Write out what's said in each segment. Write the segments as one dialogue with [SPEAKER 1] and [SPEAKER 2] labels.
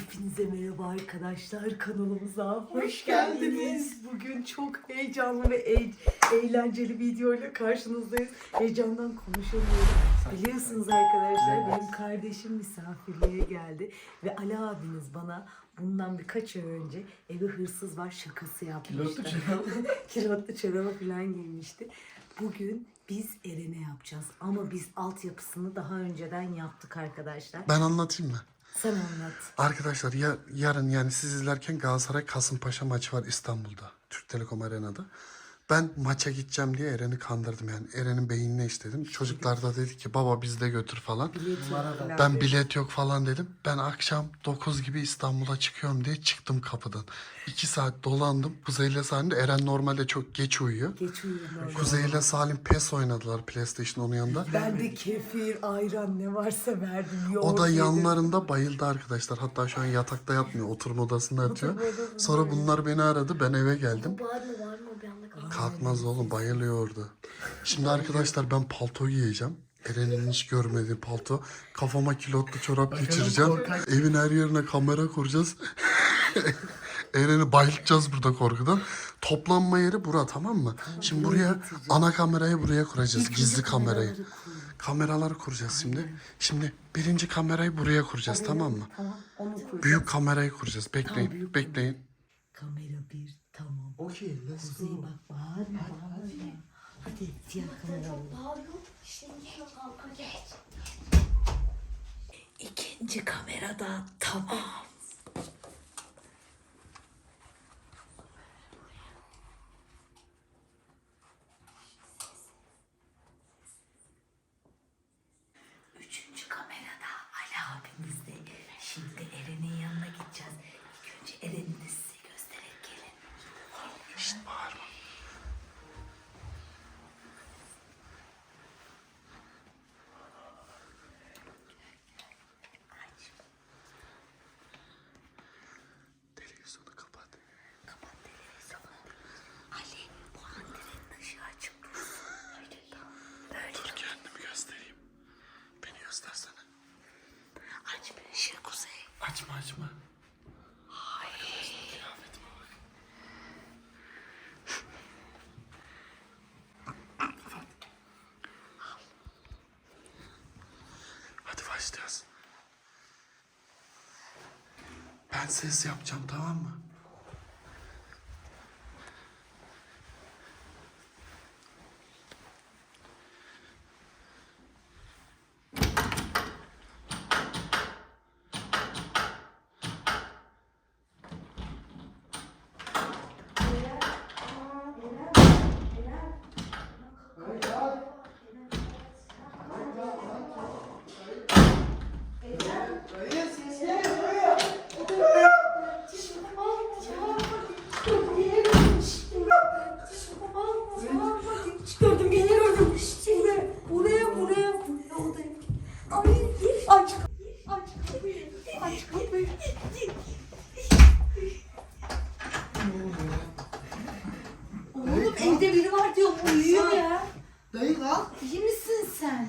[SPEAKER 1] Hepinize merhaba arkadaşlar kanalımıza hoş,
[SPEAKER 2] Hoş
[SPEAKER 1] geldiniz.
[SPEAKER 2] geldiniz.
[SPEAKER 1] Bugün çok heyecanlı ve e- eğlenceli videoyla karşınızdayız. Heyecandan konuşamıyorum. Biliyorsunuz arkadaşlar benim kardeşim misafirliğe geldi ve Ali abiniz bana bundan birkaç ay önce eve hırsız var şakası yapmıştı.
[SPEAKER 2] Kilotlu çorap.
[SPEAKER 1] Kilotlu çorabı falan giymişti. Bugün biz Eren'e yapacağız ama biz altyapısını daha önceden yaptık arkadaşlar.
[SPEAKER 3] Ben anlatayım mı?
[SPEAKER 1] Sen anlat.
[SPEAKER 3] Arkadaşlar ya, yarın yani siz izlerken Galatasaray Kasımpaşa maçı var İstanbul'da. Türk Telekom Arena'da. Ben maça gideceğim diye Eren'i kandırdım yani. Eren'in beynine işledim. Çocuklar da dedi ki baba biz de götür falan. Ben bilet yok falan dedim. Ben akşam 9 gibi İstanbul'a çıkıyorum diye çıktım kapıdan. 2 saat dolandım. Kuzey ile Salim de Eren normalde çok geç uyuyor.
[SPEAKER 1] Geç uyudum orada.
[SPEAKER 3] Kuzey ile Salim PES oynadılar PlayStation onun yanında.
[SPEAKER 1] Ben de kefir, ayran ne varsa verdim. Yoğurt
[SPEAKER 3] O da
[SPEAKER 1] yedim.
[SPEAKER 3] yanlarında bayıldı arkadaşlar. Hatta şu an yatakta yatmıyor. Oturma odasında yatıyor. Sonra bunlar beni aradı. Ben eve geldim.
[SPEAKER 2] Kalk.
[SPEAKER 3] Kalkmaz oğlum bayılıyor orada. Şimdi arkadaşlar ben palto giyeceğim. Eren'in hiç görmediği palto. Kafama kilotlu çorap geçireceğim. Evin her yerine kamera kuracağız. Eren'i bayıltacağız burada korkudan. Toplanma yeri bura tamam mı? Şimdi buraya ana kamerayı buraya kuracağız. Gizli kamerayı.
[SPEAKER 1] Kameraları
[SPEAKER 3] kuracağız şimdi. Şimdi birinci kamerayı buraya kuracağız tamam mı? Büyük kamerayı kuracağız. Bekleyin. bekleyin.
[SPEAKER 1] Kamera bir tamam.
[SPEAKER 2] Okey let's
[SPEAKER 1] Kuzey
[SPEAKER 2] go.
[SPEAKER 1] bak bağırma bağırma. Hadi diğer kamera alalım.
[SPEAKER 2] Bağırıyor. Şimdi şu kalka geç.
[SPEAKER 1] İkinci kamerada tamam. Üçüncü kamerada Ali abimiz de. Şimdi Eren'in yanına gideceğiz. İlk önce Eren'i de size göstererek gelin.
[SPEAKER 3] Şşt bağırma. Televizyonu kapat.
[SPEAKER 1] Kapat televizyonu. Ali bu antenin ışığı açık dursun. Öyle Böyle
[SPEAKER 3] Dur kendimi göstereyim. Beni göstersene.
[SPEAKER 1] aç bir ışığı kuzey.
[SPEAKER 3] Açma açma.
[SPEAKER 1] Hayır.
[SPEAKER 3] Kıyafetime bak. Kapat. Hadi başlıyoruz. Ben ses yapacağım tamam mı?
[SPEAKER 2] Gördüm beni gördüm. Buraya buraya buraya. Odaya. Ay gir. Aç. Aç kapıyı. Aç kapıyı. Oğlum evde biri var diyor uyuyor ya.
[SPEAKER 4] Dayı kalk.
[SPEAKER 2] İyi misin sen?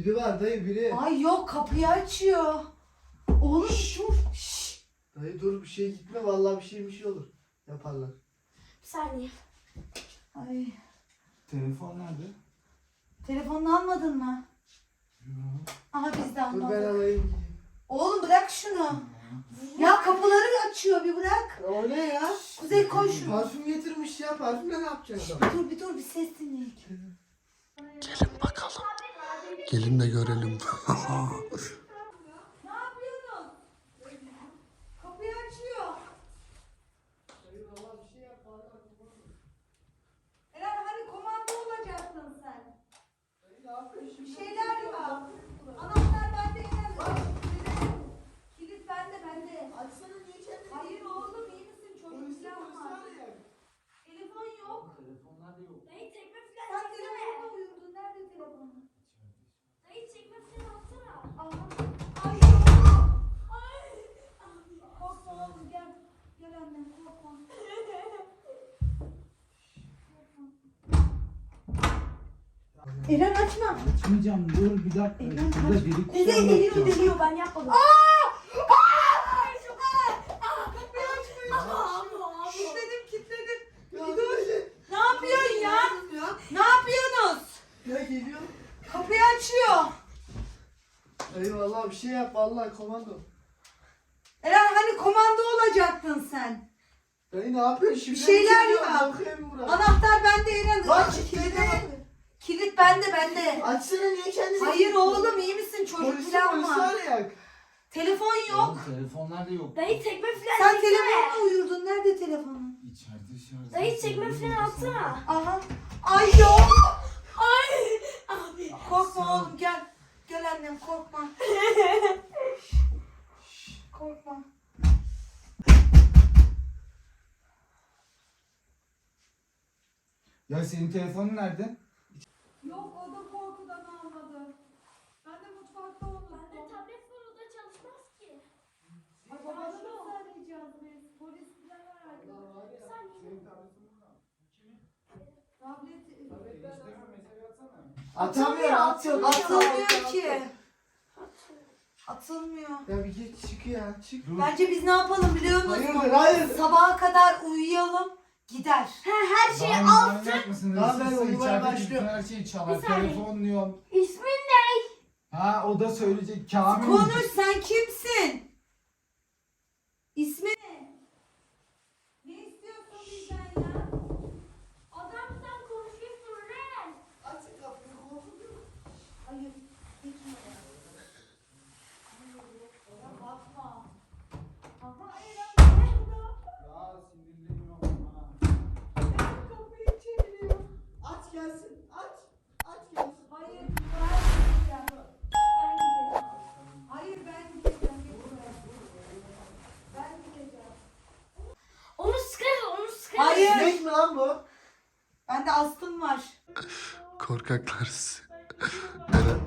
[SPEAKER 4] Biri var dayı biri.
[SPEAKER 2] Ay yok kapıyı açıyor. Oğlum dur. Şşş.
[SPEAKER 4] Dayı dur bir şey gitme vallahi bir şey bir şey olur. Yaparlar.
[SPEAKER 2] Bir saniye. Ay.
[SPEAKER 4] Telefon nerede?
[SPEAKER 2] Telefonunu almadın mı? Aha biz de
[SPEAKER 4] Dur ben
[SPEAKER 2] almadık.
[SPEAKER 4] alayım gideyim.
[SPEAKER 2] Oğlum bırak şunu. Ya kapıları açıyor bir bırak.
[SPEAKER 4] O ne ya?
[SPEAKER 2] Kuzey koy şunu.
[SPEAKER 4] Parfüm getirmiş ya. Parfümle ne yapacaksın?
[SPEAKER 2] Bir dur bir dur bir ses dinleyelim.
[SPEAKER 3] Gelin bakalım. Gelin de görelim.
[SPEAKER 2] Ne yapıyorsun? Kapıyı açıyor. Eren hani komando olacaksın sen. Bir şeyler yap. Anahtar bende Eren. Kilit bende bende.
[SPEAKER 4] Açsana niye kendini?
[SPEAKER 2] Hayır oğlum iyi misin? Çocuk silah var. Telefon yok.
[SPEAKER 4] Telefonlar da yok.
[SPEAKER 2] Sen telefonla uyurdun. Nerede telefonun? Eren açma.
[SPEAKER 5] Açmayacağım dur bir dakika.
[SPEAKER 2] Eren
[SPEAKER 5] Şurada
[SPEAKER 2] kaç.
[SPEAKER 5] delik
[SPEAKER 2] Bize
[SPEAKER 5] anlatacağım.
[SPEAKER 2] deliyor ben yapmadım.
[SPEAKER 1] Kilitledim kilitledim.
[SPEAKER 4] Ya dur.
[SPEAKER 1] Ne yapıyorsun ya?
[SPEAKER 4] Ya.
[SPEAKER 1] Ne yapıyorsunuz?
[SPEAKER 4] Ya geliyor.
[SPEAKER 1] Kapıyı açıyor.
[SPEAKER 4] Eyvallah bir şey yap vallahi komando.
[SPEAKER 1] Eren hani komando olacaktın sen.
[SPEAKER 4] Dayı ne yapıyorsun şimdi?
[SPEAKER 1] Bir şeyler
[SPEAKER 4] Geliyor,
[SPEAKER 1] yap. Anahtar bende Eren.
[SPEAKER 4] Bak kilidi.
[SPEAKER 1] Kilit bende bende.
[SPEAKER 4] Açsana niye kendini?
[SPEAKER 1] Hayır oğlum iyi misin? Çocuk
[SPEAKER 4] Polisi
[SPEAKER 1] falan
[SPEAKER 4] polisi
[SPEAKER 1] var.
[SPEAKER 4] arayak.
[SPEAKER 1] Telefon yok.
[SPEAKER 5] Oğlum, Telefonlar da yok.
[SPEAKER 2] Dayı tekme falan
[SPEAKER 1] Sen
[SPEAKER 2] çeksene.
[SPEAKER 1] telefonla uyurdun. Nerede telefonun?
[SPEAKER 5] İçeride şarj.
[SPEAKER 2] Dayı tekme falan atsana.
[SPEAKER 1] Aha. Ay yok.
[SPEAKER 2] Ay. Abi.
[SPEAKER 1] Korkma oğlum gel. Gel annem korkma. korkma.
[SPEAKER 5] Ya senin telefonun nerede?
[SPEAKER 1] Yok o da korkudan almadı. Ben de mutfakta unuttum.
[SPEAKER 2] Bende tablet var o da çalışmaz ki.
[SPEAKER 1] Ay babası nasıl arayacağız biz? Polis bilen arayacağız.
[SPEAKER 2] Bir saniye.
[SPEAKER 1] Tableti...
[SPEAKER 4] Atamıyor atıyor.
[SPEAKER 1] Atılmıyor ki. Atılmıyor.
[SPEAKER 4] Ya bir geç çık ya çık.
[SPEAKER 1] Bence biz ne yapalım biliyor musun?
[SPEAKER 4] Hayırdır hayır.
[SPEAKER 1] Sabaha kadar uyuyalım. Gider.
[SPEAKER 2] Ha, her şey
[SPEAKER 5] Lan manyak mısın?
[SPEAKER 4] Lan ben
[SPEAKER 5] Hırsızsın,
[SPEAKER 4] uyumaya
[SPEAKER 5] içeride
[SPEAKER 4] başlıyorum.
[SPEAKER 5] bütün her şeyi çalar.
[SPEAKER 2] Bir saniye.
[SPEAKER 5] Telefon diyorum.
[SPEAKER 2] İsmin ne?
[SPEAKER 5] Ha o da söyleyecek. Kamil.
[SPEAKER 1] Konuş sen kimsin? İsmi? Ne
[SPEAKER 3] Korkaklar sizi. Eren,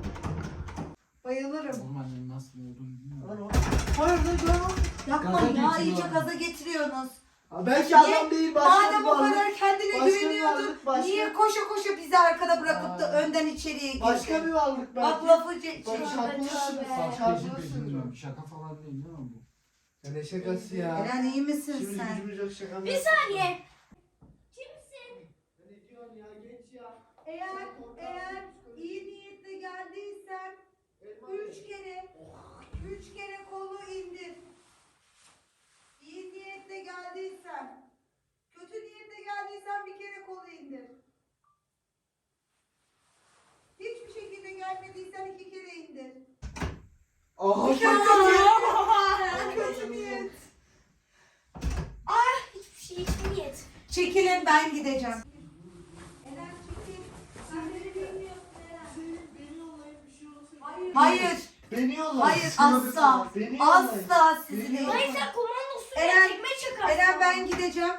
[SPEAKER 1] Bayılırım.
[SPEAKER 5] Oğlum annenin nasıl olduğunu bilmiyorum.
[SPEAKER 4] Hayırdır lan?
[SPEAKER 1] Yapmayın
[SPEAKER 5] Gaza
[SPEAKER 1] ya
[SPEAKER 5] getiriyor.
[SPEAKER 1] iyice gaza getiriyorsunuz.
[SPEAKER 4] Ha, belki
[SPEAKER 1] Niye?
[SPEAKER 4] adam değil başka
[SPEAKER 1] Madem
[SPEAKER 4] bir
[SPEAKER 1] o
[SPEAKER 4] varlık.
[SPEAKER 1] kadar kendine
[SPEAKER 4] Başka bir
[SPEAKER 1] güveniyordun
[SPEAKER 4] varlık, başka-
[SPEAKER 1] niye koşa koşa bizi arkada bırakıp da
[SPEAKER 4] Aa.
[SPEAKER 1] önden içeriye girdin?
[SPEAKER 4] Başka bir varlık belki.
[SPEAKER 1] Bak lafı ce-
[SPEAKER 4] Bak
[SPEAKER 1] şey-
[SPEAKER 4] çarpılırsın. Çarpılırsın.
[SPEAKER 5] Şaka falan değil değil mi bu?
[SPEAKER 4] Ya ne şakası ya.
[SPEAKER 1] Eren iyi misin
[SPEAKER 4] Şimdi
[SPEAKER 1] sen?
[SPEAKER 4] gücümüz yok şaka mı
[SPEAKER 2] Bir saniye. Kimsin?
[SPEAKER 4] Ne diyorsun ya geç ya.
[SPEAKER 1] Eğer eğer iyi niyetle geldiysen üç kere üç kere kolu indir. İyi niyetle geldiysen kötü niyetle geldiysen bir kere kolu indir. Hiçbir şekilde gelmediysen iki kere indir.
[SPEAKER 4] Aha.
[SPEAKER 1] Kötü niyet.
[SPEAKER 2] Hiçbir şey hiçbir niyet.
[SPEAKER 1] Çekilin ben gideceğim. Eren çekil.
[SPEAKER 2] Sen beni bilmiyorsun Eren.
[SPEAKER 4] Senin beni yollayıp bir şey olursa.
[SPEAKER 1] Hayır.
[SPEAKER 4] Beni yolla.
[SPEAKER 1] Hayır asla.
[SPEAKER 4] Beni.
[SPEAKER 1] Asla sizi
[SPEAKER 4] Beni
[SPEAKER 1] değil.
[SPEAKER 2] Dayı sen komandosun
[SPEAKER 1] Eren-
[SPEAKER 2] ya tekme çakarsın.
[SPEAKER 1] Eren ben gideceğim.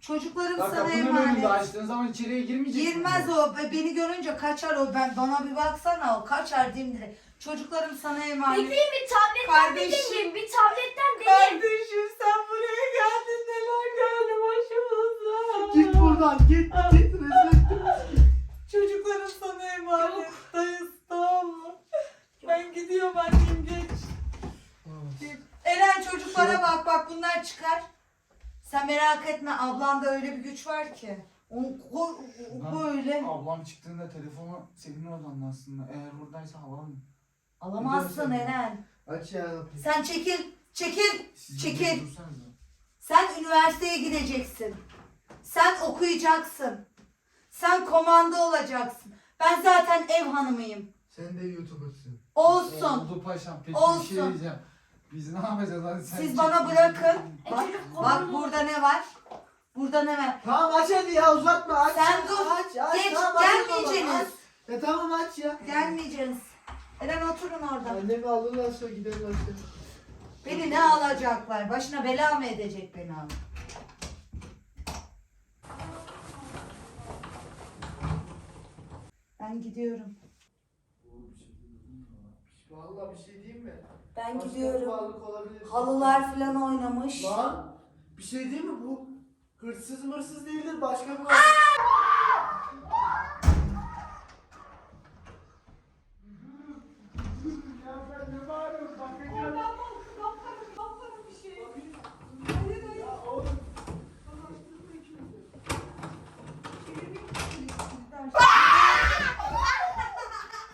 [SPEAKER 1] Çocuklarım
[SPEAKER 5] Bak
[SPEAKER 1] sana
[SPEAKER 5] kapının önünde
[SPEAKER 1] emanet.
[SPEAKER 5] açtığın zaman içeriye girmeyecek mi?
[SPEAKER 1] Girmez o. Beni görünce kaçar o. Ben bana bir baksana o. Kaçar dimdire. Çocuklarım sana emanet.
[SPEAKER 2] Bekleyin bir tabletten
[SPEAKER 1] Kardeşim.
[SPEAKER 2] deneyeyim. Bir tabletten deneyeyim.
[SPEAKER 1] Kardeşim sen buraya geldin neler geldi başımıza.
[SPEAKER 4] Git buradan git git rezil.
[SPEAKER 1] Çocuklarım sana emanet. Mı? Ben gidiyorum annem geç. Eren çocuklara bak bak bunlar çıkar. Sen merak etme ablanda öyle bir güç var ki. O, o, o böyle.
[SPEAKER 5] Ablam çıktığında telefonu senin odan aslında. Eğer buradaysa alalım.
[SPEAKER 1] Alamazsın. Eren.
[SPEAKER 4] Aç ya.
[SPEAKER 1] Sen çekil. Çekil.
[SPEAKER 5] Siz
[SPEAKER 1] Çekil.
[SPEAKER 5] dursanıza.
[SPEAKER 1] Sen üniversiteye gideceksin. Sen okuyacaksın. Sen komando olacaksın. Ben zaten ev hanımıyım.
[SPEAKER 4] Sen de YouTuber'sın.
[SPEAKER 1] Olsun.
[SPEAKER 5] Oldu paşam. Peki bir
[SPEAKER 1] Olsun.
[SPEAKER 5] şey diyeceğim. Biz ne yapacağız hadi sen
[SPEAKER 1] Siz
[SPEAKER 5] çek.
[SPEAKER 1] bana bırakın.
[SPEAKER 2] E,
[SPEAKER 1] Bak, bak burada ne var? Burada ne var?
[SPEAKER 4] Tamam aç hadi ya uzatma aç.
[SPEAKER 1] Sen
[SPEAKER 4] ya,
[SPEAKER 1] dur.
[SPEAKER 4] Aç aç.
[SPEAKER 1] Geç,
[SPEAKER 4] tamam, aç. Ya tamam aç ya.
[SPEAKER 1] Gelmeyeceksiniz. Eren oturun orada.
[SPEAKER 4] Annemi alırlar sonra gidelim aşağı.
[SPEAKER 1] Beni ne alacaklar? Başına bela mı edecek beni abi? Ben gidiyorum.
[SPEAKER 4] Vallahi bir şey diyeyim mi?
[SPEAKER 1] Ben
[SPEAKER 4] Başka
[SPEAKER 1] gidiyorum.
[SPEAKER 4] varlık olabilir.
[SPEAKER 1] Halılar falan oynamış.
[SPEAKER 4] Lan bir şey değil mi bu? Hırsız mırsız değildir başka bir varlık.
[SPEAKER 5] ne bağırıyorsun? Bakacağım.
[SPEAKER 1] Oradan bak, bakarım, bakarım bir şey. Hayır, hayır.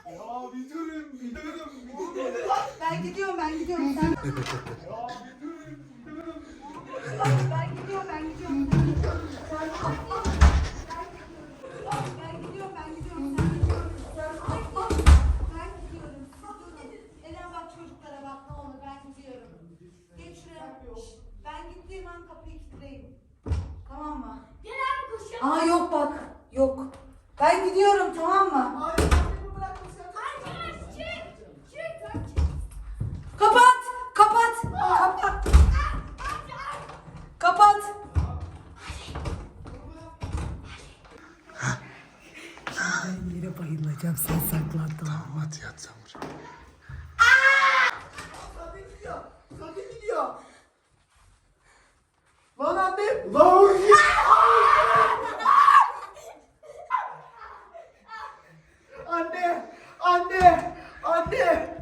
[SPEAKER 5] Ya bir durun, bir durun, bir durun.
[SPEAKER 1] Ben gidiyorum, ben gidiyorum. Sen...
[SPEAKER 5] Ya bir durun, bir durun.
[SPEAKER 1] Ben gidiyorum, ben gidiyorum. Ben gidiyorum, ben gidiyorum. Sen gidiyorum. Ben gidiyorum. Durun. Eren bak çocuklara bak ne olur ben gidiyorum. Geç şuraya. Şşt, Ben gittiğim an kapıyı kilitleyin. Tamam mı?
[SPEAKER 2] Gel abi koşalım.
[SPEAKER 1] Aa yok bak. Yok. Ben gidiyorum tamam mı?
[SPEAKER 2] Hayır, çık. Çık. Çık.
[SPEAKER 1] Kapat! Kapat! Kapat! Kapat!
[SPEAKER 6] Ben yere bayılacağım sen saklan
[SPEAKER 3] sen buraya.
[SPEAKER 4] Kadın gidiyor. Kadın gidiyor. Lan annem. Lan Anne. Anne. Anne.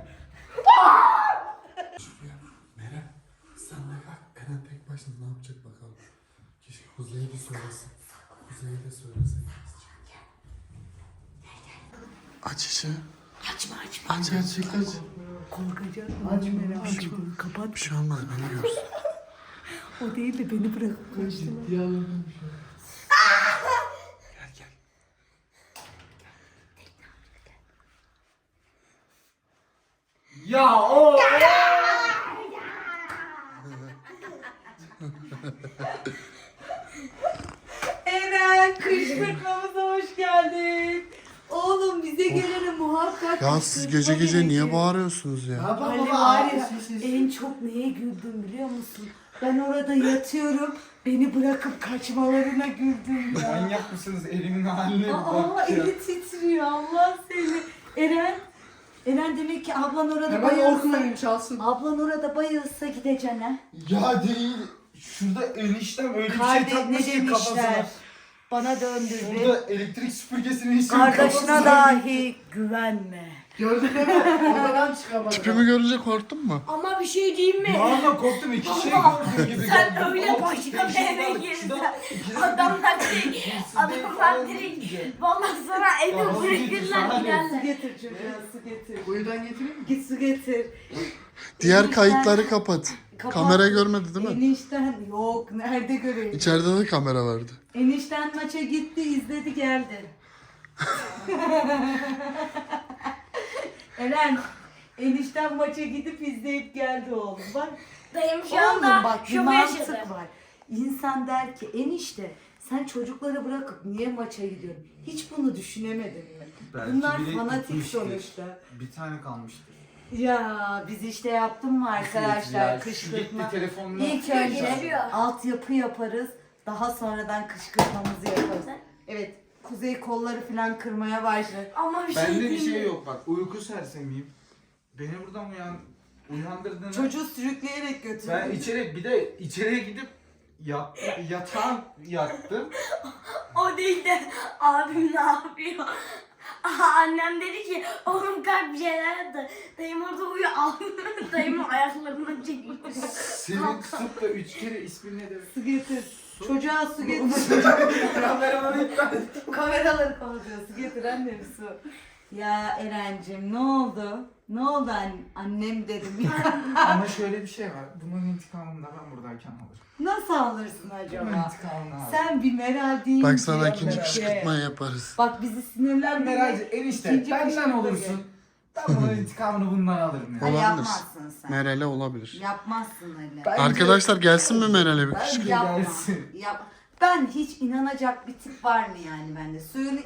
[SPEAKER 3] Meral sen de kalk. Eren tek başına ne yapacak bakalım. Keşke Kuzey'e de söylesin. Kuzey'e de söylesin. Aç işi.
[SPEAKER 6] Açma açma.
[SPEAKER 3] Aç aç aç.
[SPEAKER 6] Korkacak mı? Açma açma. Kapat.
[SPEAKER 3] Bir şey olmaz beni görsün.
[SPEAKER 6] O değil de beni bırakıp kaçtılar.
[SPEAKER 3] Gel gel.
[SPEAKER 5] Ya o.
[SPEAKER 1] Eren kışkırtmamıza hoş geldin. Gelene muhakkak
[SPEAKER 3] Ya siz gece gece niye bağırıyorsunuz
[SPEAKER 4] Ne
[SPEAKER 3] ya?
[SPEAKER 4] yapalım
[SPEAKER 1] Ali
[SPEAKER 4] baba?
[SPEAKER 1] var ya en çok neye güldüm biliyor musun? Ben orada yatıyorum. Beni bırakıp kaçmalarına güldüm ya.
[SPEAKER 5] Manyak mısınız? Elimin haline
[SPEAKER 1] Aa
[SPEAKER 5] bak ya.
[SPEAKER 1] eli titriyor Allah seni. Eren, Eren demek ki ablan orada
[SPEAKER 4] Hemen
[SPEAKER 1] bayılsa.
[SPEAKER 4] okumayın çalsın.
[SPEAKER 1] Ablan orada bayılsa gideceksin ha.
[SPEAKER 5] Ya değil. Şurada eniştem öyle bir şey
[SPEAKER 1] Kardeş
[SPEAKER 5] takmış
[SPEAKER 1] ne
[SPEAKER 5] ki kafasına.
[SPEAKER 1] demişler? Bana döndürdü.
[SPEAKER 5] Şurada elektrik süpürgesini hiç
[SPEAKER 1] Kardeşine dahi güvenme.
[SPEAKER 4] Gördün değil mi? Odadan çıkamadım.
[SPEAKER 3] Tipimi görünce korktun mu?
[SPEAKER 2] Ama bir şey diyeyim mi?
[SPEAKER 5] Valla korktum iki şey gördüm gibi.
[SPEAKER 2] Sen
[SPEAKER 5] gördüm.
[SPEAKER 2] öyle başka bir eve
[SPEAKER 5] yıllardır
[SPEAKER 2] girsen.
[SPEAKER 5] şurada ikiniz
[SPEAKER 2] Adamlar direkt, adamlar direkt. Vallahi sana evi
[SPEAKER 5] Bana su getir,
[SPEAKER 2] bırakırlar
[SPEAKER 5] sana
[SPEAKER 1] Su
[SPEAKER 2] giderler.
[SPEAKER 1] getir çocuğa su getir.
[SPEAKER 4] Kuyudan getireyim mi?
[SPEAKER 1] Git su getir.
[SPEAKER 3] Diğer kayıtları kapat.
[SPEAKER 1] Kapat.
[SPEAKER 3] Kamera görmedi değil mi?
[SPEAKER 1] Enişten yok nerede göreyim?
[SPEAKER 3] İçeride de kamera vardı.
[SPEAKER 1] Enişten maça gitti izledi geldi. Eren enişten maça gidip izleyip geldi oğlum bak.
[SPEAKER 2] Dayım şu
[SPEAKER 1] Oğlum
[SPEAKER 2] anda
[SPEAKER 1] bak bir
[SPEAKER 2] şoku
[SPEAKER 1] mantık
[SPEAKER 2] yaşadı.
[SPEAKER 1] var. İnsan der ki enişte sen çocukları bırakıp niye maça gidiyorsun? Hiç bunu düşünemedin mi?
[SPEAKER 5] Belki
[SPEAKER 1] Bunlar
[SPEAKER 5] bile
[SPEAKER 1] fanatik
[SPEAKER 5] gitmiştir.
[SPEAKER 1] sonuçta.
[SPEAKER 5] Bir tane kalmıştır.
[SPEAKER 1] Ya biz işte yaptım mı arkadaşlar
[SPEAKER 5] Ya, şu
[SPEAKER 1] kışkırtma. İlk önce
[SPEAKER 2] Geçiyor.
[SPEAKER 1] altyapı yaparız. Daha sonradan kışkırtmamızı yaparız. Evet. Kuzey kolları falan kırmaya başladı.
[SPEAKER 2] Ama bir şey
[SPEAKER 5] Bende bir
[SPEAKER 2] diyeyim
[SPEAKER 5] şey
[SPEAKER 2] mi?
[SPEAKER 5] yok bak. Uyku sersemiyim. Beni buradan uyan uyandırdığında
[SPEAKER 1] Çocuğu sürükleyerek götürdü.
[SPEAKER 5] ben içeri bir de içeriye gidip yat, yatağın yattım.
[SPEAKER 2] O değil de abim ne yapıyor? Aha, annem dedi ki oğlum kalk bir şeyler yaptı. Dayım orada uyuyor. Dayımın ayaklarından çekmiş.
[SPEAKER 5] Seni tutup da üç kere ismin ne demek?
[SPEAKER 1] Su getir. Çocuğa su getir.
[SPEAKER 5] İptal.
[SPEAKER 1] Kameraları kapatıyor. Su getir annem su. Ya Eren'cim ne oldu? Ne oldu an- annem dedim ya.
[SPEAKER 5] Ama şöyle bir şey var. Bunun intikamını da ben buradayken alırım.
[SPEAKER 1] Nasıl alırsın
[SPEAKER 5] Bunun
[SPEAKER 1] acaba?
[SPEAKER 5] intikamını alırım.
[SPEAKER 1] Sen bir Meral değil
[SPEAKER 3] Bak sana ikinci kışkırtma yaparız.
[SPEAKER 1] Bak bizi sinirlendirme.
[SPEAKER 5] Meral'cim enişte
[SPEAKER 1] İkinci
[SPEAKER 5] benden
[SPEAKER 1] kışkırtma
[SPEAKER 5] olursun. Ben bunun intikamını bundan alırım ya.
[SPEAKER 3] Olabilir.
[SPEAKER 1] yapmazsın sen.
[SPEAKER 3] Meral'e olabilir.
[SPEAKER 1] Yapmazsın Ali.
[SPEAKER 5] Bence-
[SPEAKER 3] Arkadaşlar gelsin mi Meral'e bir
[SPEAKER 5] Bence
[SPEAKER 3] kışkırtma?
[SPEAKER 1] Yapma.
[SPEAKER 5] gelsin.
[SPEAKER 1] Yap. Ben hiç inanacak bir tip var mı yani bende? Suyunu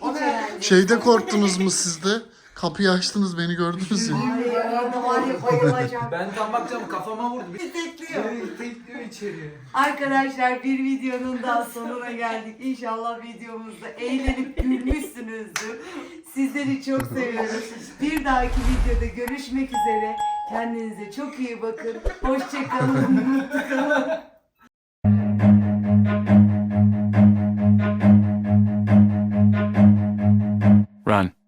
[SPEAKER 1] iç.
[SPEAKER 3] Şeyde korktunuz mu siz de? Kapıyı açtınız beni gördünüz mü?
[SPEAKER 1] Ay.
[SPEAKER 5] Ben tam bakacağım kafama vurdu.
[SPEAKER 1] Bir tekliyor.
[SPEAKER 5] Tekliyor içeriye.
[SPEAKER 1] Arkadaşlar bir videonun daha sonuna geldik. İnşallah videomuzda eğlenip gülmüşsünüzdür. Sizleri çok seviyoruz. Bir dahaki videoda görüşmek üzere. Kendinize çok iyi bakın. Hoşçakalın. Mutlu kalın. Run.